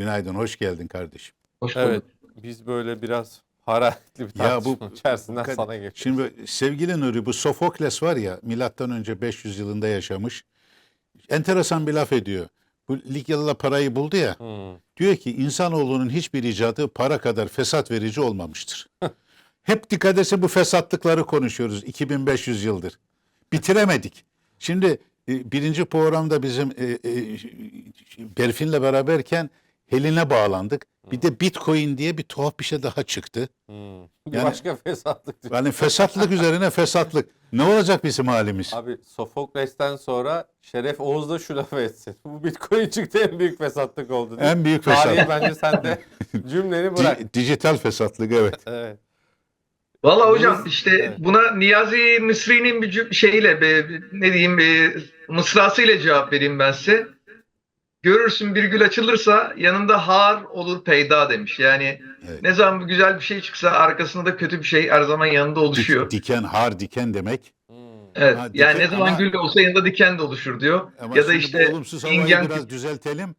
Günaydın, hoş geldin kardeşim. Hoş bulduk. Evet, biz böyle biraz hararetli bir Ya bu- tartışma içerisinden Kad- sana geçiyoruz. Şimdi sevgili Nuri bu Sofokles var ya milattan önce 500 yılında yaşamış. Enteresan bir laf ediyor. Bu Likyalılar parayı buldu ya. Hmm. Diyor ki insanoğlunun hiçbir icadı para kadar fesat verici olmamıştır. Hep dikkat etse bu fesatlıkları konuşuyoruz 2500 yıldır. Bitiremedik. Şimdi e, birinci programda bizim e, e, Berfin'le beraberken Helin'e bağlandık. Bir de Bitcoin diye bir tuhaf bir şey daha çıktı. Hmm. Bir Yani- başka fesatlık. diyor. Yani fesatlık üzerine fesatlık. Ne olacak bizim halimiz? Abi Sofokles'ten sonra Şeref Oğuz da şu lafı etsin. Bu Bitcoin çıktı en büyük fesatlık oldu. diye. En büyük Tarihe fesat. bence sen de cümleni bırak. Di- dijital fesatlık evet. Evet. Valla hocam işte buna Niyazi Mısri'nin bir cü- şeyiyle be, ne diyeyim e, mısrasıyla cevap vereyim ben size. Görürsün bir gül açılırsa yanında har olur peyda demiş. Yani Evet. ne zaman güzel bir şey çıksa arkasında da kötü bir şey her zaman yanında oluşuyor. diken har diken demek. Hmm. Evet. Ha, Yani diken ne zaman ama- gül olsa yanında diken de oluşur diyor. Ama ya da işte olumsuz ingen biraz düzeltelim.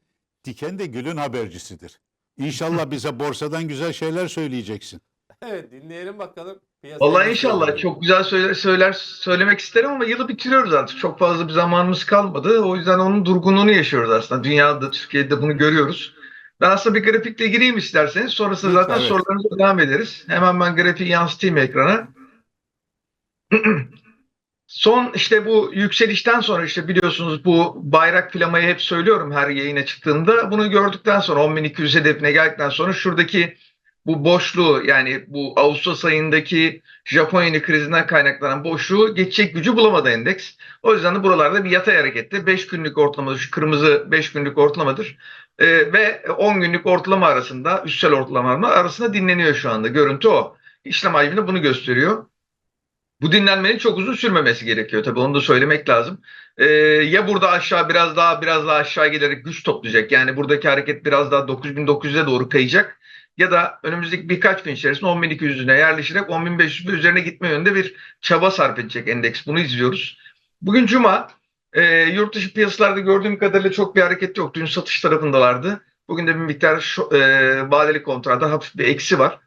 Diken de gülün habercisidir. İnşallah bize borsadan güzel şeyler söyleyeceksin. Evet dinleyelim bakalım. Vallahi inşallah çok güzel söyler, söyler söylemek isterim ama yılı bitiriyoruz artık. Çok fazla bir zamanımız kalmadı. O yüzden onun durgunluğunu yaşıyoruz aslında. Dünyada, Türkiye'de bunu görüyoruz. Ben aslında bir grafikle gireyim isterseniz. Sonrasında Lütfen, zaten evet. sorularınıza devam ederiz. Hemen ben grafiği yansıtayım ekrana. Son işte bu yükselişten sonra işte biliyorsunuz bu bayrak flamayı hep söylüyorum her yayına çıktığımda. Bunu gördükten sonra 10.200 hedefine geldikten sonra şuradaki bu boşluğu yani bu Ağustos ayındaki Japonya krizinden kaynaklanan boşluğu geçecek gücü bulamadı endeks. O yüzden de buralarda bir yatay harekette 5 günlük ortalamadır. Şu kırmızı 5 günlük ortalamadır. Ee, ve 10 günlük ortalama arasında, üstsel ortalama arasında dinleniyor şu anda. Görüntü o. İşlem hacmi de bunu gösteriyor. Bu dinlenmenin çok uzun sürmemesi gerekiyor tabii onu da söylemek lazım. Ee, ya burada aşağı biraz daha biraz daha aşağı gelerek güç toplayacak. Yani buradaki hareket biraz daha 9900'e doğru kayacak. Ya da önümüzdeki birkaç gün içerisinde 10.200'üne yerleşerek 10.500 ve üzerine gitme yönünde bir çaba sarf edecek endeks. Bunu izliyoruz. Bugün Cuma. E, yurt dışı piyasalarda gördüğüm kadarıyla çok bir hareket yok. Dün satış tarafındalardı. Bugün de bir miktar şu, e, vadeli kontrada hafif bir eksi var.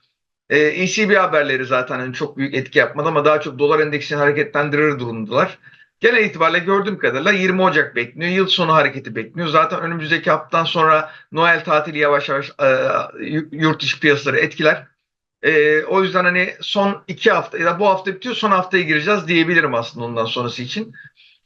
E, ECB haberleri zaten hani çok büyük etki yapmadı ama daha çok dolar endeksini hareketlendirir durumdalar. Genel itibariyle gördüğüm kadarıyla 20 Ocak bekliyor. Yıl sonu hareketi bekliyor. Zaten önümüzdeki haftadan sonra Noel tatili yavaş yavaş e, yurt dışı piyasaları etkiler. E, o yüzden hani son iki hafta ya da bu hafta bitiyor son haftaya gireceğiz diyebilirim aslında ondan sonrası için.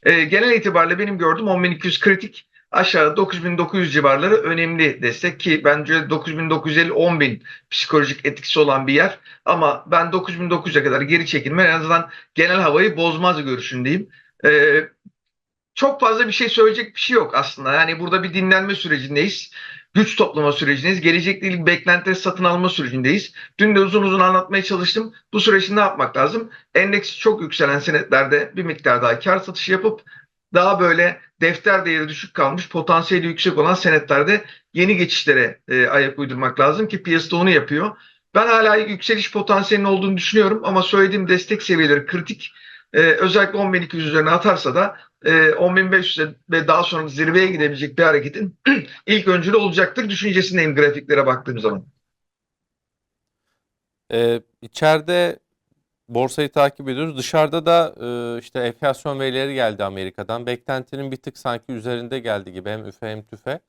E, genel itibariyle benim gördüğüm 10.200 kritik. Aşağıda 9900 civarları önemli destek ki bence 9950-10000 psikolojik etkisi olan bir yer. Ama ben 9900'e kadar geri çekilme en azından genel havayı bozmaz görüşündeyim. Ee, çok fazla bir şey söyleyecek bir şey yok aslında. Yani burada bir dinlenme sürecindeyiz. Güç toplama sürecindeyiz. Gelecekle ilgili beklentileri satın alma sürecindeyiz. Dün de uzun uzun anlatmaya çalıştım. Bu süreçte ne yapmak lazım? Endeksi çok yükselen senetlerde bir miktar daha kar satışı yapıp daha böyle defter değeri düşük kalmış, potansiyeli yüksek olan senetlerde yeni geçişlere e, ayak uydurmak lazım ki piyasada onu yapıyor. Ben hala yükseliş potansiyelinin olduğunu düşünüyorum ama söylediğim destek seviyeleri kritik. Ee, özellikle 10.200 üzerine atarsa da e, 10.500'e ve daha sonra zirveye gidebilecek bir hareketin ilk öncülü olacaktır düşüncesindeyim grafiklere baktığım zaman. Ee, içeride borsayı takip ediyoruz. Dışarıda da e, işte enflasyon verileri geldi Amerika'dan. Beklentinin bir tık sanki üzerinde geldi gibi hem üfe hem tüfe.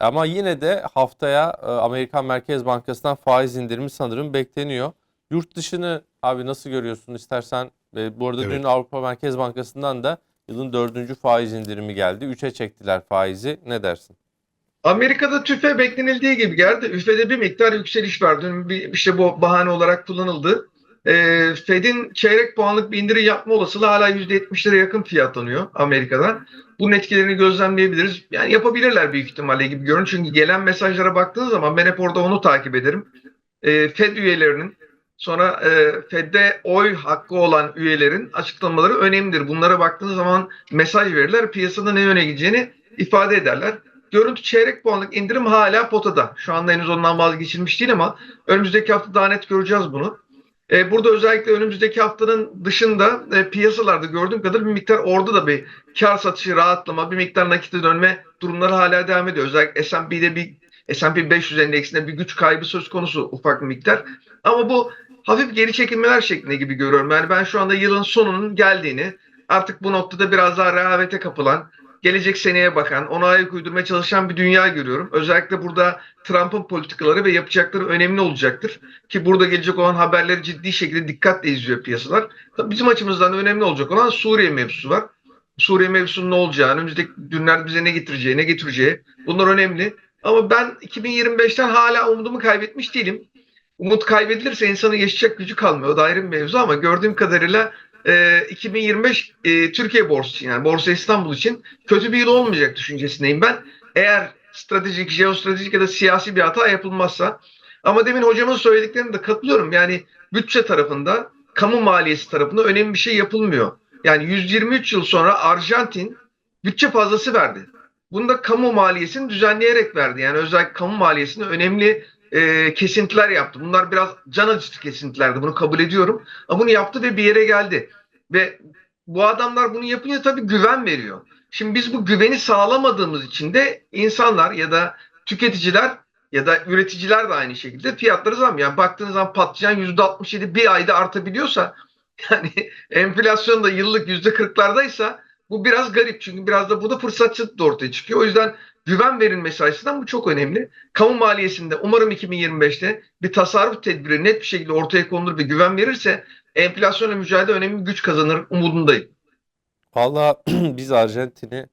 Ama yine de haftaya e, Amerikan Merkez Bankası'ndan faiz indirimi sanırım bekleniyor. Yurt dışını abi nasıl görüyorsun istersen? E, bu arada Evet. dün Avrupa Merkez Bankası'ndan da yılın dördüncü faiz indirimi geldi. Üçe çektiler faizi. Ne dersin? Amerika'da tüfe beklenildiği gibi geldi. Üfede bir miktar yükseliş var. Dün bir, işte bu bahane olarak kullanıldı. Ee, Fed'in çeyrek puanlık bir indirim yapma olasılığı hala %70'lere yakın fiyatlanıyor Amerika'dan. Bunun etkilerini gözlemleyebiliriz. Yani yapabilirler büyük ihtimalle gibi görünüyor. Çünkü gelen mesajlara baktığınız zaman ben hep orada onu takip ederim. Ee, Fed üyelerinin sonra e, Fed'de oy hakkı olan üyelerin açıklamaları önemlidir. Bunlara baktığınız zaman mesaj verirler. Piyasada ne yöne gideceğini ifade ederler. Görüntü çeyrek puanlık indirim hala potada. Şu anda henüz ondan vazgeçilmiş değil ama önümüzdeki hafta daha net göreceğiz bunu. E, burada özellikle önümüzdeki haftanın dışında e, piyasalarda gördüğüm kadar bir miktar orada da bir kar satışı rahatlama, bir miktar nakite dönme durumları hala devam ediyor. Özellikle S&P'de bir S&P 500 endeksinde bir güç kaybı söz konusu ufak bir miktar. Ama bu hafif geri çekilmeler şeklinde gibi görüyorum. Yani ben şu anda yılın sonunun geldiğini artık bu noktada biraz daha rehavete kapılan, gelecek seneye bakan, ona ayak uydurmaya çalışan bir dünya görüyorum. Özellikle burada Trump'ın politikaları ve yapacakları önemli olacaktır. Ki burada gelecek olan haberleri ciddi şekilde dikkatle izliyor piyasalar. Tabii bizim açımızdan da önemli olacak olan Suriye mevzusu var. Suriye mevzusunun ne olacağı, önümüzdeki günler bize ne getireceği, ne getireceği bunlar önemli. Ama ben 2025'ten hala umudumu kaybetmiş değilim. Umut kaybedilirse insanın yaşayacak gücü kalmıyor. O da ayrı bir mevzu ama gördüğüm kadarıyla e, 2025 e, Türkiye borsası için yani Borsa İstanbul için kötü bir yıl olmayacak düşüncesindeyim ben. Eğer stratejik, jeostratejik ya da siyasi bir hata yapılmazsa. Ama demin hocamın söylediklerine de katılıyorum. Yani bütçe tarafında, kamu maliyesi tarafında önemli bir şey yapılmıyor. Yani 123 yıl sonra Arjantin bütçe fazlası verdi. Bunu da kamu maliyesini düzenleyerek verdi. Yani özellikle kamu maliyesinde önemli e, kesintiler yaptı. Bunlar biraz can acıtı kesintilerdi. Bunu kabul ediyorum. Ama bunu yaptı ve bir yere geldi. Ve bu adamlar bunu yapınca tabii güven veriyor. Şimdi biz bu güveni sağlamadığımız için de insanlar ya da tüketiciler ya da üreticiler de aynı şekilde fiyatları zam. Yani baktığınız zaman patlıcan %67 bir ayda artabiliyorsa yani enflasyon da yıllık %40'lardaysa bu biraz garip. Çünkü biraz da burada fırsatçılık da ortaya çıkıyor. O yüzden güven verilmesi açısından bu çok önemli. Kamu maliyesinde umarım 2025'te bir tasarruf tedbiri net bir şekilde ortaya konulur ve güven verirse enflasyonla mücadele önemli bir güç kazanır umudundayım. Valla biz Arjantin'i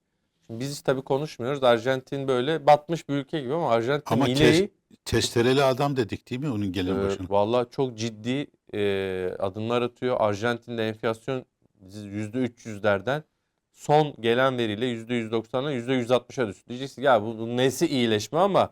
biz tabii konuşmuyoruz. Arjantin böyle batmış bir ülke gibi ama Arjantin Ama ineği Testereli adam dedik değil mi onun gelen e, başına? valla çok ciddi e, adımlar atıyor. Arjantin'de enflasyon %300'lerden son gelen veriyle %190'a %160'a düştü. Diyeceksin ya bu, bu nesi iyileşme ama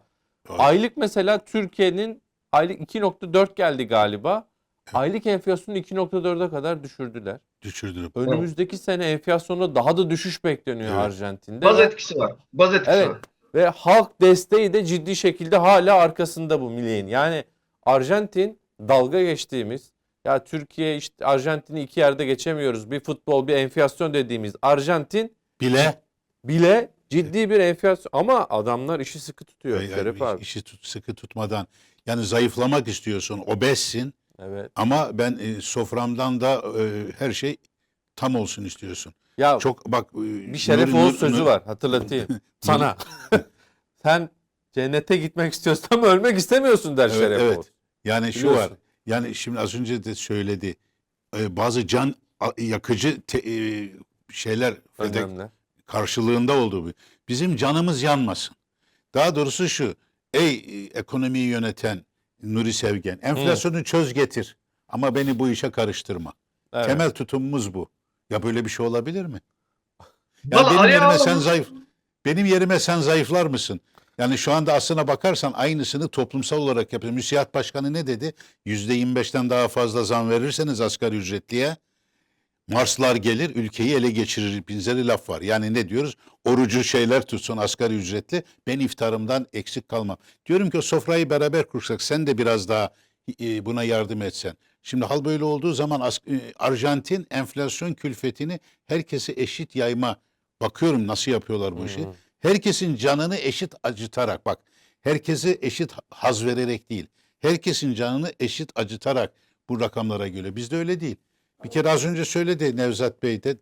Evet. aylık mesela Türkiye'nin aylık 2.4 geldi galiba. Aylık enflasyonu 2.4'e kadar düşürdüler. Düşürdüler. Önümüzdeki sene enflasyonda daha da düşüş bekleniyor Evet. Arjantin'de. Baz etkisi var. Baz etkisi Evet. var. Ve halk desteği de ciddi şekilde hala arkasında bu Milley'in. Yani Arjantin dalga geçtiğimiz ya Türkiye işte Arjantin'i iki yerde geçemiyoruz. Bir futbol bir enflasyon dediğimiz Arjantin Bile bile ciddi bir enflasyon ama adamlar işi sıkı tutuyor Şeref e, abi. işi tut, sıkı tutmadan yani zayıflamak istiyorsun, obezsin Evet. ama ben e, soframdan da e, her şey tam olsun istiyorsun. Ya Çok bak e, bir Şeref Oğuz sözü var hatırlatayım sana. Sen cennete gitmek istiyorsan ama ölmek istemiyorsun der Evet, Şeref evet. Oğuz. Yani şu Biliyorsun. var. Yani şimdi az önce de söyledi. e, bazı can yakıcı te- e, şeyler fedek- Önemli. karşılığında oldu bu. Bizim canımız yanmasın. Daha doğrusu şu. Ey e, ekonomiyi yöneten Nuri Sevgen, enflasyonu çöz getir. Ama beni bu işe karıştırma. Evet. Temel tutumumuz bu. Ya böyle bir şey olabilir mi? Ya Vallahi benim yerime sen zayıf benim yerime sen zayıflar mısın? Yani şu anda aslına bakarsan aynısını toplumsal olarak yapıyor. Müsiat Başkanı ne dedi? Yüzde 25'ten daha fazla zam verirseniz asgari ücretliye Marslar gelir ülkeyi ele geçirir benzeri laf var. Yani ne diyoruz? Orucu şeyler tutsun asgari ücretli. Ben iftarımdan eksik kalmam. Diyorum ki o sofrayı beraber kursak sen de biraz daha e, buna yardım etsen. Şimdi hal böyle olduğu zaman e, Arjantin enflasyon külfetini herkese eşit yayma. Bakıyorum nasıl yapıyorlar bu işi. Hı. Herkesin canını eşit acıtarak bak. Herkese eşit haz vererek değil. Herkesin canını eşit acıtarak bu rakamlara göre. Bizde öyle değil. Bir kere az önce söyledi Nevzat Bey de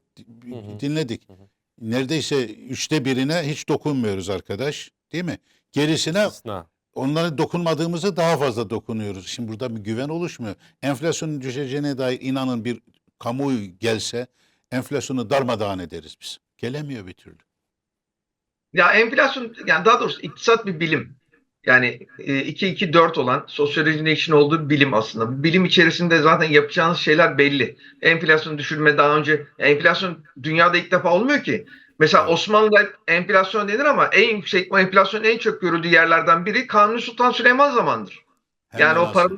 dinledik. Hı hı. Neredeyse üçte birine hiç dokunmuyoruz arkadaş. Değil mi? Gerisine İstisna. onlara dokunmadığımızda daha fazla dokunuyoruz. Şimdi burada bir güven oluşmuyor. Enflasyonun düşeceğine dair inanın bir kamuoyu gelse enflasyonu darmadağın ederiz biz. Gelemiyor bir türlü. Ya enflasyon yani daha doğrusu iktisat bir bilim. Yani e, 2-2-4 olan sosyolojinin işin olduğu bir bilim aslında. Bilim içerisinde zaten yapacağınız şeyler belli. Enflasyon düşürme daha önce enflasyon dünyada ilk defa olmuyor ki. Mesela. Osmanlı'da enflasyon denir ama en yüksek o enflasyonun en çok görüldüğü yerlerden biri Kanuni Sultan Süleyman zamandır. Yani Hemen o para.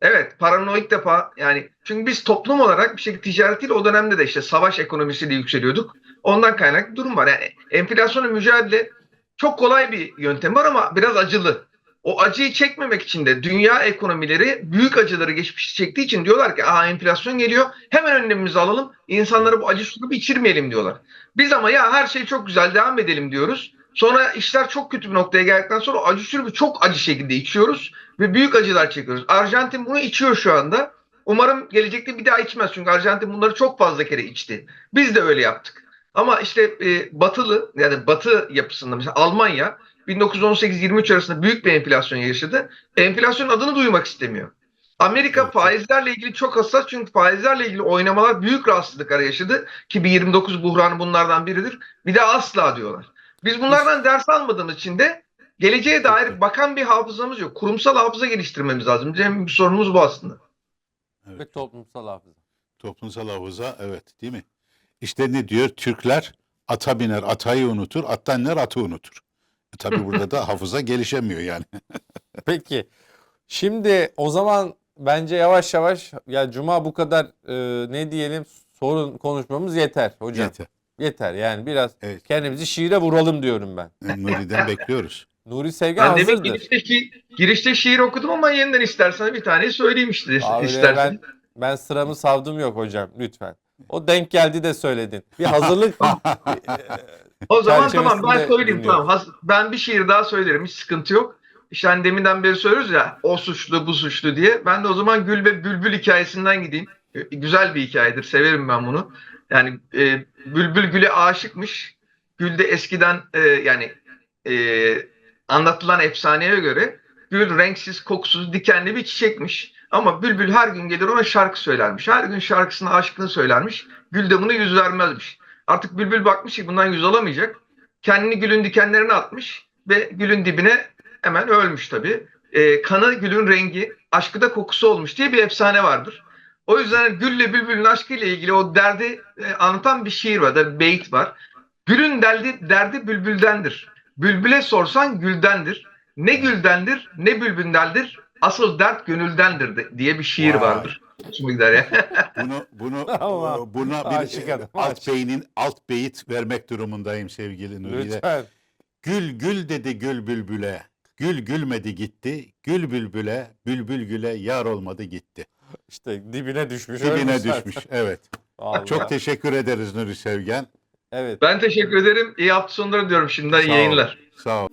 Evet paranın o ilk defa yani çünkü biz toplum olarak bir şekilde ticaretiyle o dönemde de işte savaş ekonomisiyle yükseliyorduk. Ondan kaynaklı durum var. Yani enflasyonla mücadele çok kolay bir yöntem var ama biraz acılı. O acıyı çekmemek için de dünya ekonomileri büyük acıları geçmiş çektiği için diyorlar ki aha enflasyon geliyor hemen önlemimizi alalım insanlara bu acı suyu içirmeyelim diyorlar. Biz ama ya her şey çok güzel devam edelim diyoruz. Sonra işler çok kötü bir noktaya geldikten sonra acı şurubu çok acı şekilde içiyoruz ve büyük acılar çekiyoruz. Arjantin bunu içiyor şu anda. Umarım gelecekte bir daha içmez çünkü Arjantin bunları çok fazla kere içti. Biz de öyle yaptık. Ama işte e, batılı yani batı yapısında mesela Almanya 1918-23 arasında büyük bir enflasyon yaşadı. Enflasyonun adını duymak istemiyor. Amerika Evet. faizlerle ilgili çok hassas çünkü faizlerle ilgili oynamalar büyük rahatsızlıklar yaşadı ki bir 29 buhranı bunlardan biridir. Bir de asla diyorlar. Biz bunlardan ders almadığımız için de geleceğe dair bakan bir hafızamız yok. Kurumsal hafıza geliştirmemiz lazım. Bizim bir sorunumuz bu aslında. Evet. Ve toplumsal hafıza. Toplumsal hafıza evet değil mi? İşte ne diyor? Türkler ata biner atayı unutur, attan iner atı unutur. E tabi burada da hafıza gelişemiyor yani. Peki. Şimdi o zaman bence yavaş yavaş ya Cuma bu kadar e, ne diyelim sorun konuşmamız yeter hocam. Yeter. Yeter. yani biraz Evet. kendimizi şiire vuralım diyorum ben. Yani Nuri'den bekliyoruz. Nuri Sevgen Ben demin hazırdır. girişte, şi- girişte şiir okudum ama yeniden istersen bir tane söyleyeyim işte. Abi istersen. ben, ben sıramı savdım yok hocam lütfen. O denk geldi de söyledin. Bir hazırlık O zaman tamam ben söyleyeyim dinliyorum. tamam. Ben bir şiir daha söylerim hiç sıkıntı yok. İşte hani deminden beri söylüyoruz ya o suçlu bu suçlu diye. Ben de o zaman Gül ve Bülbül hikayesinden gideyim. E, Güzel bir hikayedir severim ben bunu. Yani e, Bülbül Gül'e aşıkmış. Gül de eskiden e, yani e, anlatılan efsaneye göre Gül renksiz, kokusuz, dikenli bir çiçekmiş. Ama Bülbül her gün gelir ona şarkı söylermiş. Her gün şarkısını, aşkını söylermiş. Gül de bunu yüz vermezmiş. Artık Bülbül bakmış ki bundan yüz alamayacak. Kendini gülün dikenlerine atmış ve gülün dibine hemen ölmüş tabii. Ee, kanı gülün rengi, aşkı da kokusu olmuş diye bir efsane vardır. O yüzden Gül'le Bülbül'ün aşkıyla ilgili o derdi e, anlatan bir şiir var, bir beyit var. Gülün derdi, derdi bülbüldendir. Bülbüle sorsan güldendir. Ne güldendir ne bülbündendir. Asıl dert gönüldendir de- diye bir şiir Vay. vardır. Hoşuma gider ya. Bunu bunu Tamam. buna Aşık bir adam, alt aşık. beynin alt beyit vermek durumundayım sevgili Nuri'yle. lütfen. Gül gül dedi gül bülbüle. Gül gülmedi gitti. Gül bülbüle, bülbül güle yar olmadı gitti. İşte dibine düşmüş. Dibine ölmüş zaten. düşmüş. Evet. Vallahi. Çok teşekkür ederiz Nuri Sevgen. Evet. Ben teşekkür ederim. İyi hafta sonları diyorum şimdiden Sağ ol. yayınlar. Sağ ol.